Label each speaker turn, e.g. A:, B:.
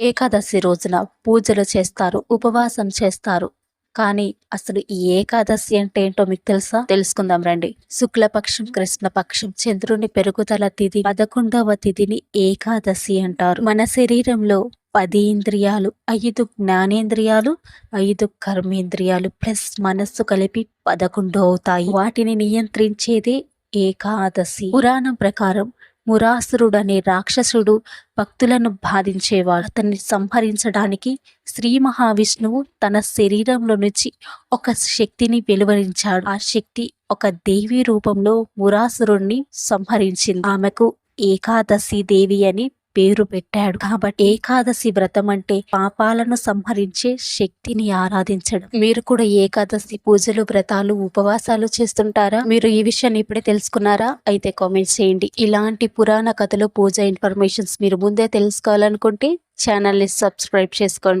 A: ఏకాదశి రోజున పూజలు చేస్తారు ఉపవాసం చేస్తారు. కానీ అసలు ఈ ఏకాదశి అంటే ఏంటో మీకు తెలుసా? తెలుసుకుందాం రండి. శుక్లపక్షం కృష్ణపక్షం చంద్రుని పెరుగుదల తిథి పదకొండవ తిథిని ఏకాదశి అంటారు. మన శరీరంలో పది ఇంద్రియాలు ఐదు జ్ఞానేంద్రియాలు ఐదు కర్మేంద్రియాలు ప్లస్ మనస్సు కలిపి పదకొండు అవుతాయి. వాటిని నియంత్రించేదే ఏకాదశి. పురాణం ప్రకారం మురాసురుడు అనే రాక్షసుడు భక్తులను బాధించేవాడు. అతన్ని సంహరించడానికి శ్రీ మహావిష్ణువు తన శరీరంలో నుంచి ఒక శక్తిని వెలువరించాడు. ఆ శక్తి ఒక దేవి రూపంలో మురాసురుణ్ణి సంహరించింది. ఆమెకు ఏకాదశి దేవి అని పేరు పెట్టాడు. కాబట్టి ఏకాదశి వ్రతం అంటే పాపాలను సంహరించే శక్తిని ఆరాధించడం. మీరు కూడా ఏకాదశి పూజలు వ్రతాలు ఉపవాసాలు చేస్తుంటారా? మీరు ఈ విషయాన్ని ఇప్పుడే తెలుసుకున్నారా? అయితే కామెంట్ చేయండి. ఇలాంటి పురాణ కథలు పూజ ఇన్ఫర్మేషన్స్ మీరు ముందే తెలుసుకోవాలనుకుంటే ఛానల్ని సబ్స్క్రైబ్ చేసుకోండి.